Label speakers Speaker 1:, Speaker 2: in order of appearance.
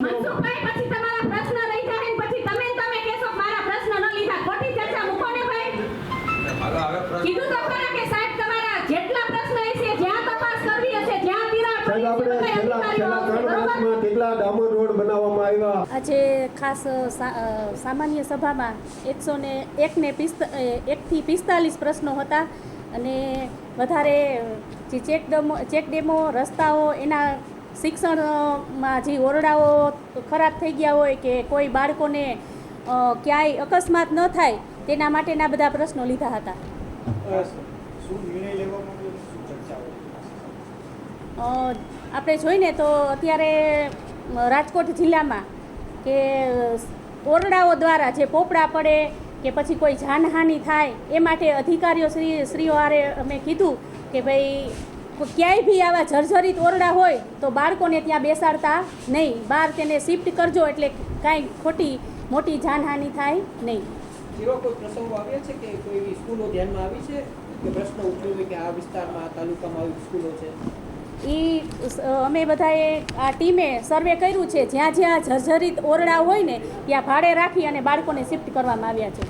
Speaker 1: મનસુખભાઈ પછી તમારા પ્રશ્ન રહી જાય પછી તમે તમે કહેશો મારા પ્રશ્ન ન લીધા. ખોટી ચર્ચા મૂકો ને ભાઈ.
Speaker 2: હાલો હવે પ્રશ્ન
Speaker 1: કીધું તો ખરા કે સાહેબ તમારા જેટલા પ્રશ્ન હશે જ્યાં તપાસ કરવી હશે જ્યાં તિરાડ
Speaker 3: સાહેબ આપણે છેલ્લા છેલ્લા ત્રણ વર્ષમાં કેટલા ડામર રોડ બનાવવામાં આવ્યા?
Speaker 4: આજે ખાસ સામાન્ય સભામાં એકસો ને એકને પિસ્ત એકથી પિસ્તાલીસ પ્રશ્નો હતા અને વધારે જે ચેક ડેમો ચેક ડેમો રસ્તાઓ એના શિક્ષણમાં જે ઓરડાઓ ખરાબ થઈ ગયા હોય કે કોઈ બાળકોને ક્યાંય અકસ્માત ન થાય તેના માટેના બધા પ્રશ્નો લીધા હતા. આપણે જોઈને તો અત્યારે રાજકોટ જિલ્લામાં કે ઓરડાઓ દ્વારા જે પોપડા પડે કે પછી કોઈ જાનહાનિ થાય એ માટે અધિકારીઓ શ્રી શ્રીઓ હારે અમે કીધું કે ભાઈ ક્યાંય બી આવા જર્જરિત ઓરડા હોય તો બાળકોને ત્યાં બેસાડતા નહીં. બહાર તેને શિફ્ટ કરજો એટલે કાંઈ ખોટી મોટી જાનહાનિ થાય નહીં.
Speaker 5: એવા કોઈ પ્રસંગો આવ્યા છે કે કોઈ એવી સ્કૂલો ધ્યાનમાં આવી છે? કે પ્રશ્ન ઉઠ્યો કે આ વિસ્તારમાં આ તાલુકામાં આવી સ્કૂલો છે?
Speaker 4: એ અમે બધાએ આ ટીમે સર્વે કર્યું છે. જ્યાં જ્યાં જર્જરિત ઓરડા હોય ને ત્યાં ભાડે રાખી અને બાળકોને શિફ્ટ કરવામાં આવ્યા છે.